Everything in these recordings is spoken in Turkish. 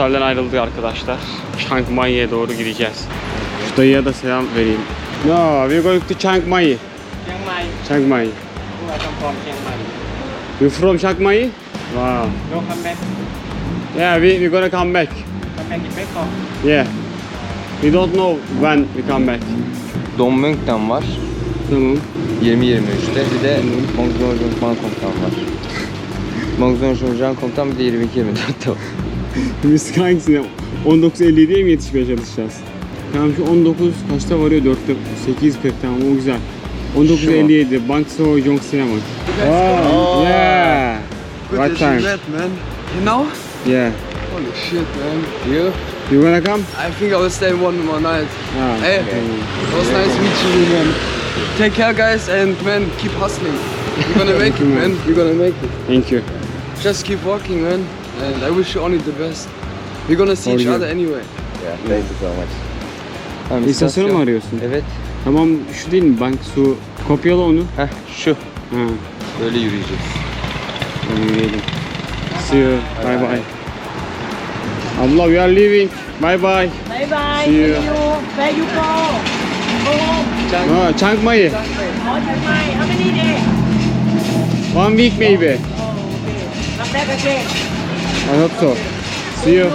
hostelden ayrıldık arkadaşlar. Chiang Mai'ye doğru gideceğiz. Şu dayıya da selam vereyim. No, we're going to Chiang Mai. Chiang Mai. Chiang Mai. Who are come from Chiang Mai? You from Chiang Mai? Wow. No come back. Yeah, we we gonna come back. Come back in Bangkok. Yeah. We don't know when we come back. Don Mueng'den var. Tamam. 20-23'te. Bir de Mongzong Bangkok'tan var. Mongzong Bangkok'tan bir de 22-24'te var. Biz hangisine 19.57'ye mi yetişmeye çalışacağız? Tamam şu 19 kaçta varıyor? 4'te 8.40 tamam o güzel. 19.57 Bangso Yongsin'a bak. Oh, yeah. What time? man. You know? Yeah. Holy shit, man. You? You wanna come? I think I will stay one more night. Ah, Hey, okay. it was nice meeting you, man. Take care, guys, and man, keep hustling. You're gonna make it, man. You're gonna make it. Thank you. Just keep walking, man. And I wish you only the best. We're gonna see each you. other anyway. Yeah, thank you so much. Tamam, İstasyonu mu arıyorsun? Evet. Tamam şu değil mi? Bangsu. Kopyala onu. Heh, şu. Ha. Böyle yürüyeceğiz. Hadi yürüyelim. See you. Bye bye. Abla we are leaving. Bye bye. Bye bye. See you. Where you go? Go home. Ah, Chiang Mai. Oh, Chiang Mai. How many days? One week maybe. Oh, okay. Come back again. I hope so. See you.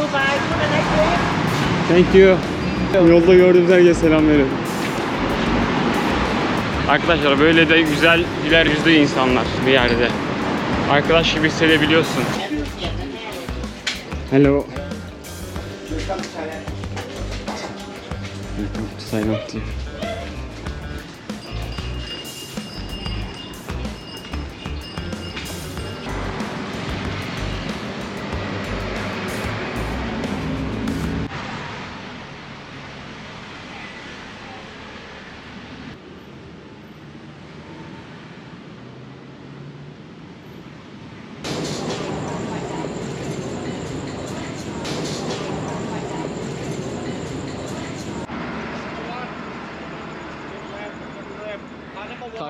Thank you. Yolda gördüğümüz herkese selam verin. Arkadaşlar böyle de güzel, güler yüzlü insanlar bir yerde. Arkadaş gibi hissedebiliyorsun. Hello. Thailand diyor.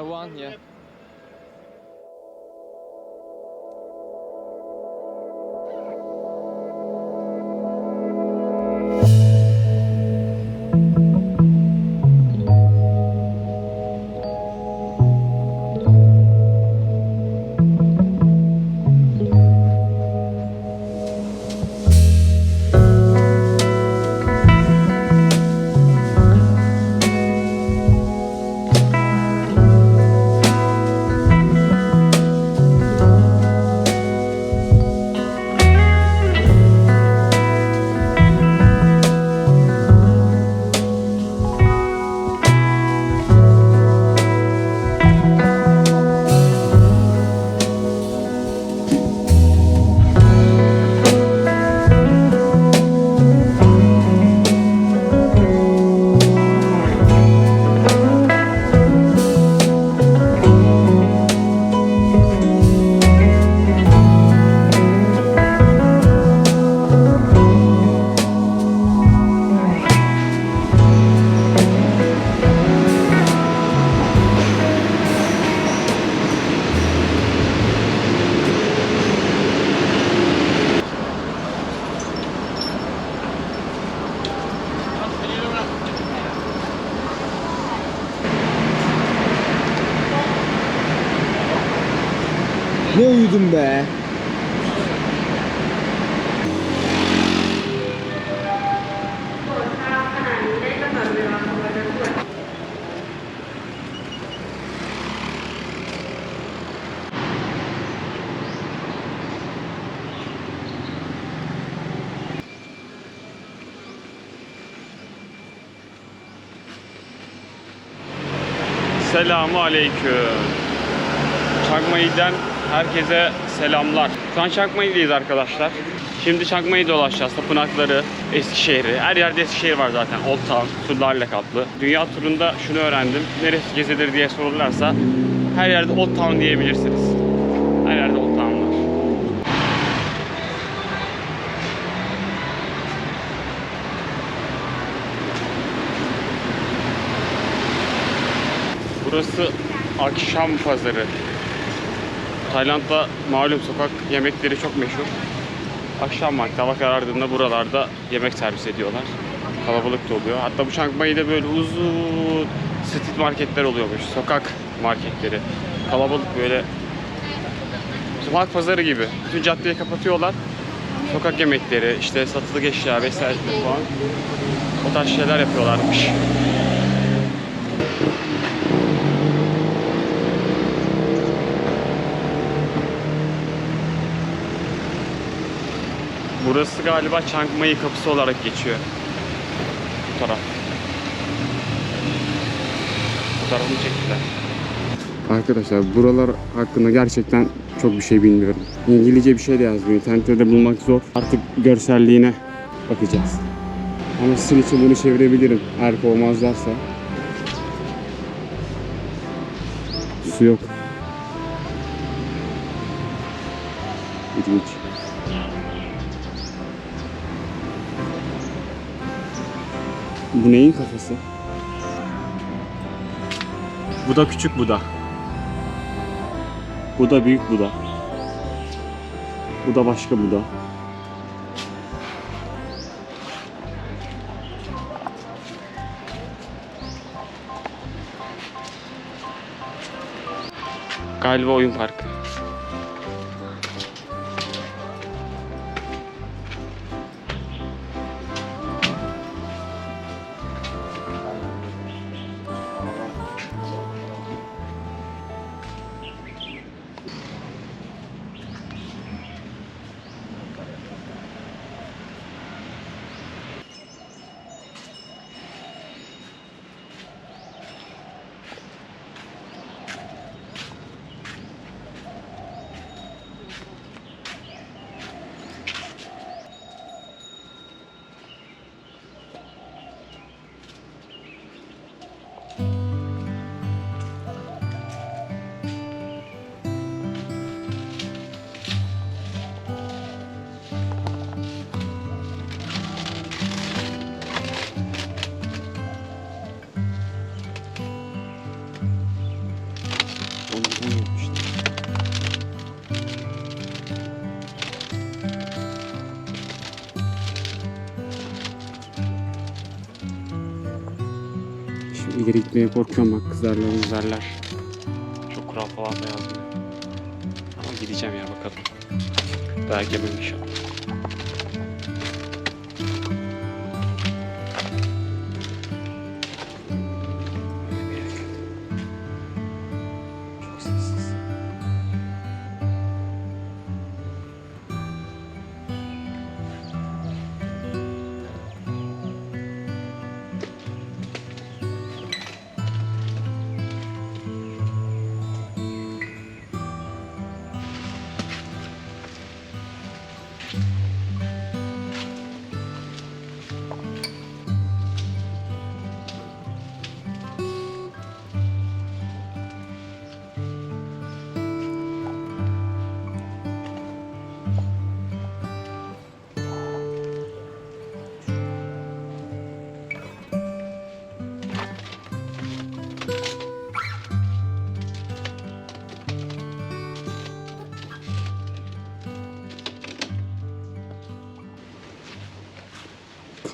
ładnie. Selamu aleyküm. Çakmayı'dan herkese selamlar. Şu an Çakmayı'dayız arkadaşlar. Şimdi Çakmayı dolaşacağız. Tapınakları, Eskişehir'i. Her yerde Eskişehir var zaten. Old Town, surlarla kaplı. Dünya turunda şunu öğrendim. Neresi gezilir diye sorulurlarsa her yerde Old Town diyebilirsiniz. Her yerde Old Town var. Burası akşam pazarı. Tayland'da malum sokak yemekleri çok meşhur. Akşam vakti hava karardığında buralarda yemek servis ediyorlar. Kalabalık da oluyor. Hatta bu Chiang Mai'de böyle uzun street marketler oluyormuş. Sokak marketleri. Kalabalık böyle Bizim pazarı gibi. Bütün caddeyi kapatıyorlar. Sokak yemekleri, işte satılık eşya vesaire falan. O tarz şeyler yapıyorlarmış. Burası galiba Mai kapısı olarak geçiyor. Bu taraf. Bu tarafını çektiler. Arkadaşlar buralar hakkında gerçekten çok bir şey bilmiyorum. İngilizce bir şey de yazmıyor. İnternette de bulmak zor. Artık görselliğine bakacağız. Ama sizin için bunu çevirebilirim eğer kovmazlarsa. Su yok. İlginç. Bu neyin kafası? Bu da küçük Buda. Bu da büyük Buda. Bu da başka Buda. Galiba oyun parkı. Ondan yapmışlar. Şimdi ileri gitmeye korkuyorum bak kızarlar kızarlar. Çok kural falan da yazmıyor. Ama gideceğim ya bakalım. Daha gemem inşallah.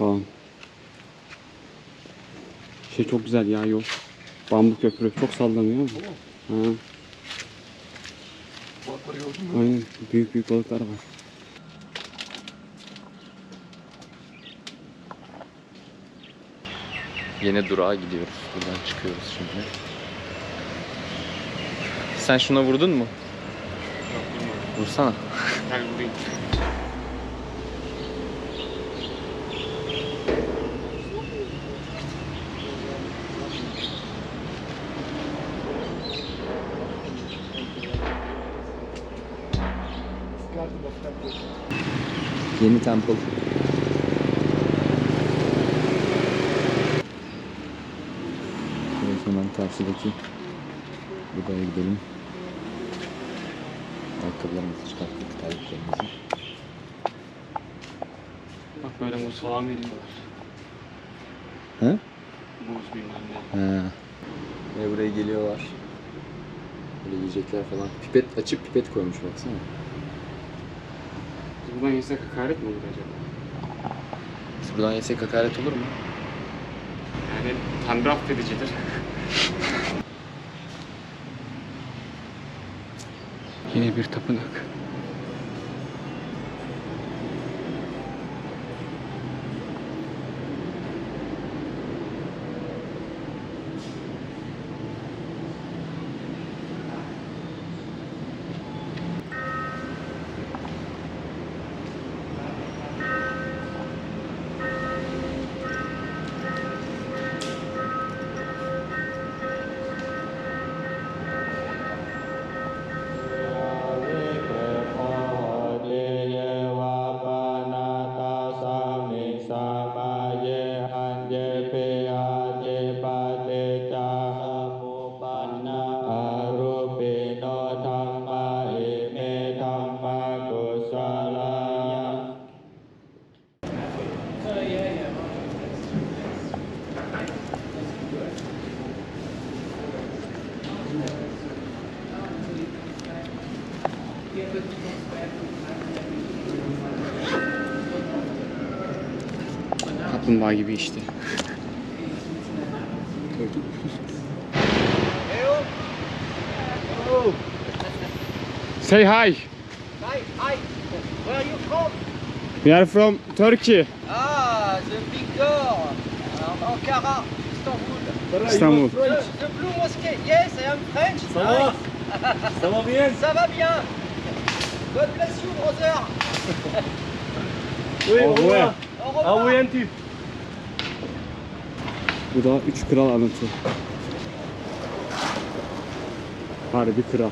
Kaan. Şey çok güzel ya yol. Bambu köprü çok sallanıyor ama. Ha. Aynen büyük büyük balıklar var. Yine durağa gidiyoruz. Buradan çıkıyoruz şimdi. Sen şuna vurdun mu? Vursana. Gel buradayım. Yeni temple. Evet hemen karşıdaki Buda'ya gidelim. Ayakkabılarımızı çıkarttık, terliklerimizi. Bak böyle muz falan veriyorlar. He? Muz bilmem ne. He. Ve buraya geliyorlar. Böyle yiyecekler falan. Pipet açıp pipet koymuş baksana. Buradan yesek hakaret mi olur acaba? Biz buradan yesek hakaret olur mu? Yani Tanrı affedicidir. Yine bir tapınak. Gibi işte. Say hi. Hi, hi. Where are you from? We are from Turkey. Ah, the big door. Uh, Ankara, Istanbul. Istanbul. The, the blue mosque. Yes, I am French. Ça va? Ça va bien? Ça va bien. God bless you, brother. Au revoir. Au revoir. Bu da üç kral anıtı. Harbi kral.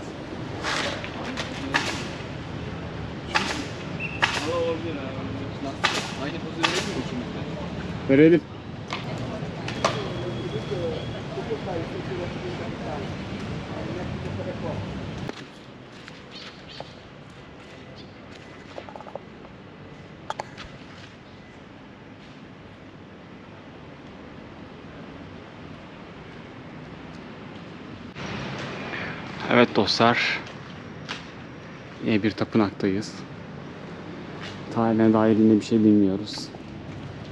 Verelim mi ikimiz Evet dostlar. Yine bir tapınaktayız. Tarihine dair yine bir şey bilmiyoruz.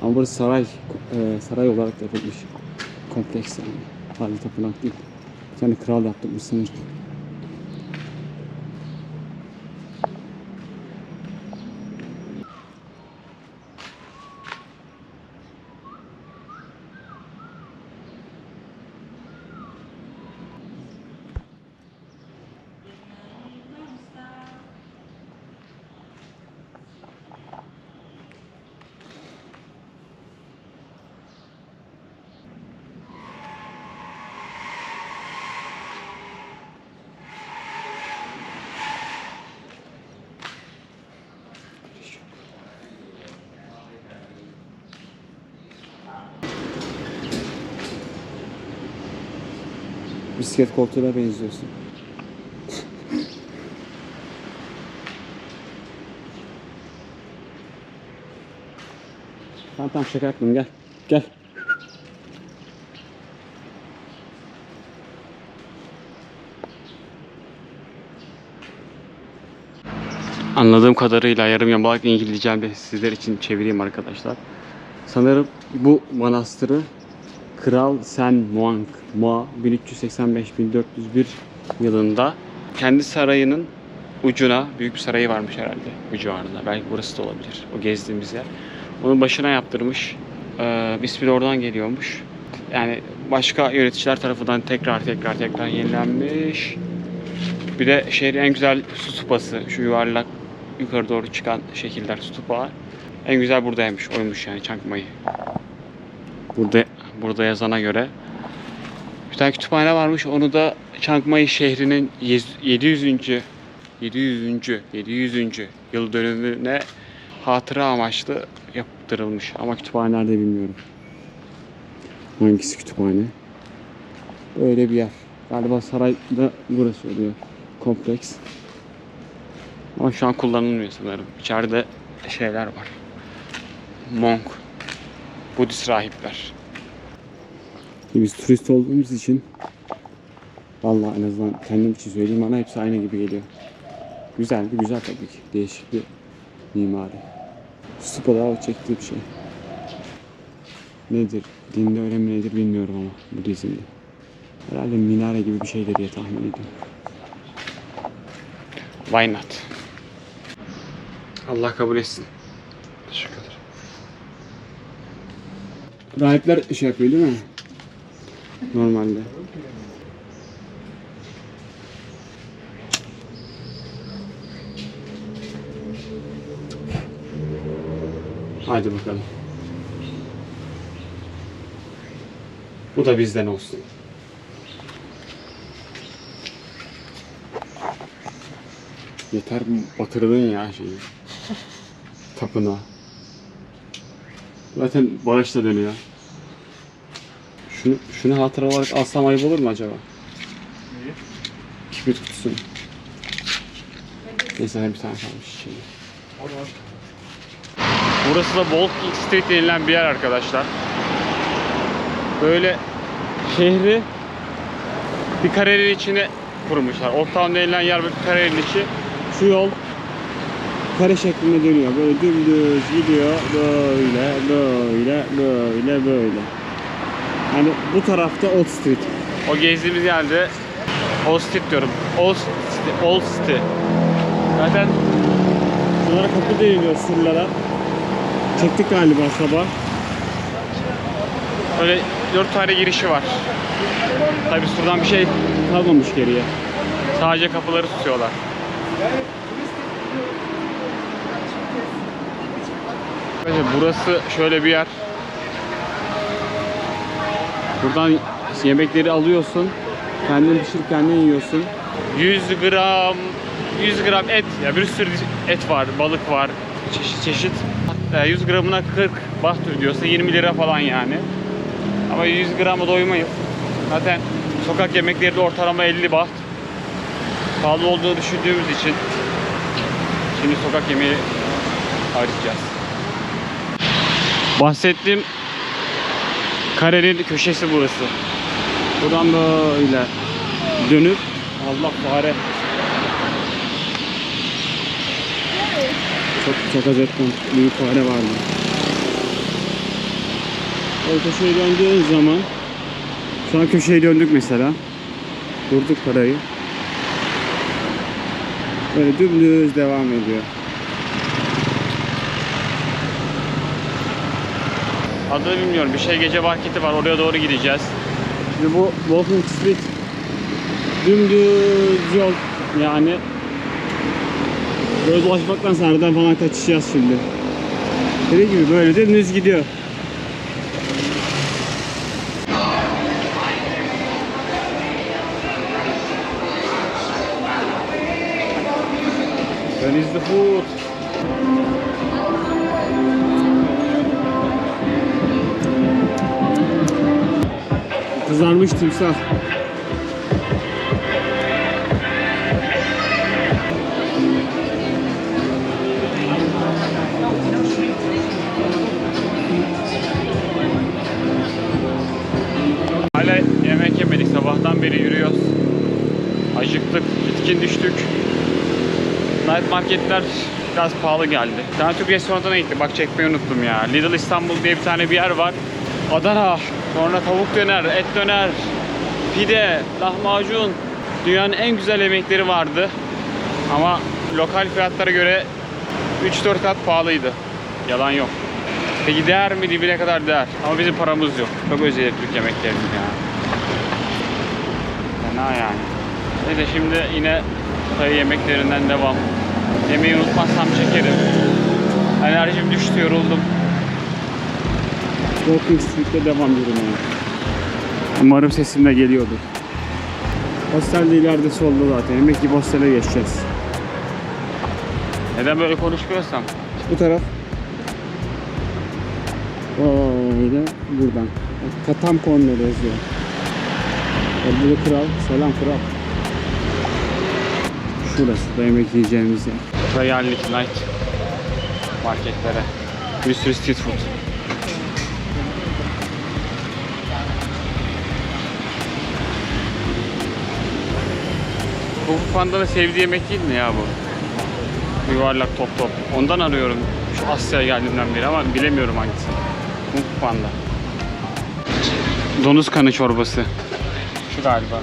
Ama burası saray, e, saray olarak yapılmış. Kompleks yani. Sadece tapınak değil. Tane kral yaptırmış sanırım. Bisiklet koltuğuna benziyorsun. tamam tamam şaka yaptım gel. Gel. Anladığım kadarıyla yarım yamalak İngilizce de sizler için çevireyim arkadaşlar. Sanırım bu manastırı Kral Sen Muang Mua 1385-1401 yılında kendi sarayının ucuna büyük bir sarayı varmış herhalde bu civarında. Belki burası da olabilir. O gezdiğimiz yer. Onun başına yaptırmış. Ee, ismi de oradan geliyormuş. Yani başka yöneticiler tarafından tekrar tekrar tekrar yenilenmiş. Bir de şehrin en güzel su stupası. Şu yuvarlak yukarı doğru çıkan şekiller stupa. En güzel buradaymış. Oymuş yani Mai. Burada burada yazana göre bir tane kütüphane varmış. Onu da Chiang şehrinin yez- 700. 700. 700. yıl dönümüne hatıra amaçlı yaptırılmış. Ama kütüphane nerede bilmiyorum. Hangisi kütüphane? Böyle bir yer. Galiba sarayda burası oluyor. Kompleks. Ama şu an kullanılmıyor sanırım. İçeride şeyler var. Monk. Budist rahipler. Biz turist olduğumuz için vallahi en azından kendim için söyleyeyim bana hepsi aynı gibi geliyor. Güzel bir güzel tabii ki. Değişik bir mimari. Stopolar çektiği bir şey. Nedir? Dinde önemli nedir bilmiyorum ama Budizm'de. Herhalde minare gibi bir şeydir diye tahmin ediyorum. Why not? Allah kabul etsin. Teşekkür ederim. Rahipler şey yapıyor değil mi? Normalde. Haydi bakalım. Bu da bizden olsun. Yeter batırdın ya şeyi. Tapınağı. Zaten bağışla dönüyor. Şunu, şunu hatıra olarak alsam ayıp olur mu acaba? Niye? Kibrit kutusu. Neyse her bir tane kalmış şey. Burası da Walking Street denilen bir yer arkadaşlar. Böyle şehri bir karenin içine kurmuşlar. Town denilen yer bir karenin içi. Şu yol kare şeklinde dönüyor. Böyle dümdüz gidiyor. Böyle, böyle, böyle, böyle. Hani bu tarafta Old Street. O gezdiğimiz yerde Old Street diyorum. Old City, Old City. Zaten bunlara kapı değiliyor surlara. Çektik galiba sabah. Öyle dört tane girişi var. Tabi surdan bir şey kalmamış geriye. Sadece kapıları tutuyorlar. Burası şöyle bir yer. Buradan yemekleri alıyorsun. Kendin pişirip kendin yiyorsun. 100 gram 100 gram et ya bir sürü et var, balık var, çeşit çeşit. E, 100 gramına 40 baht ödüyorsa 20 lira falan yani. Ama 100 grama doymayız. Zaten sokak yemekleri de ortalama 50 baht. Pahalı olduğunu düşündüğümüz için şimdi sokak yemeği harcayacağız. Bahsettiğim karenin köşesi burası. Buradan böyle dönüp Allah fare. Çok çok acayip büyük fare vardı. O köşeye döndüğün zaman şu an köşeye döndük mesela. Durduk parayı. Böyle dümdüz devam ediyor. Adını bilmiyorum. Bir şey gece marketi var. Oraya doğru gideceğiz. Şimdi bu Walking Street dümdüz yol yani böyle dolaşmaktan nereden falan kaçacağız şimdi. Dediğim gibi böyle dümdüz gidiyor. When is the food? Kızarmış timsah. Hala yemek yemedik. Sabahtan beri yürüyoruz. Acıktık, bitkin düştük. Night marketler biraz pahalı geldi. Bir tane Türk restoranına. Bak çekmeyi unuttum ya. Lidl İstanbul diye bir tane bir yer var. Adana, sonra tavuk döner, et döner, pide, lahmacun. Dünyanın en güzel yemekleri vardı. Ama lokal fiyatlara göre 3-4 kat pahalıydı. Yalan yok. Peki değer mi? Dibine kadar değer. Ama bizim paramız yok. Çok özledik Türk yemeklerini ya. Fena yani. Neyse şimdi yine Tay yemeklerinden devam. Yemeği unutmazsam çekerim. Enerjim düştü, yoruldum. Walking Street'te devam yürümeye. Umarım sesim de geliyordur. Hostel de ileride solda zaten. Yemek gibi hostele geçeceğiz. Neden böyle konuşmuyorsam? Bu taraf. Böyle buradan. Katam Corner yazıyor. Burada kral. Selam kral. Şurası da yemek yiyeceğimiz yer. Royallik Night marketlere. Bir sürü street food. Bu Panda'nın sevdiği yemek değil mi ya bu? Yuvarlak top top. Ondan arıyorum. Şu Asya'ya geldiğimden beri ama bilemiyorum hangisi. Kung Fu Panda. Donuz kanı çorbası. Şu galiba.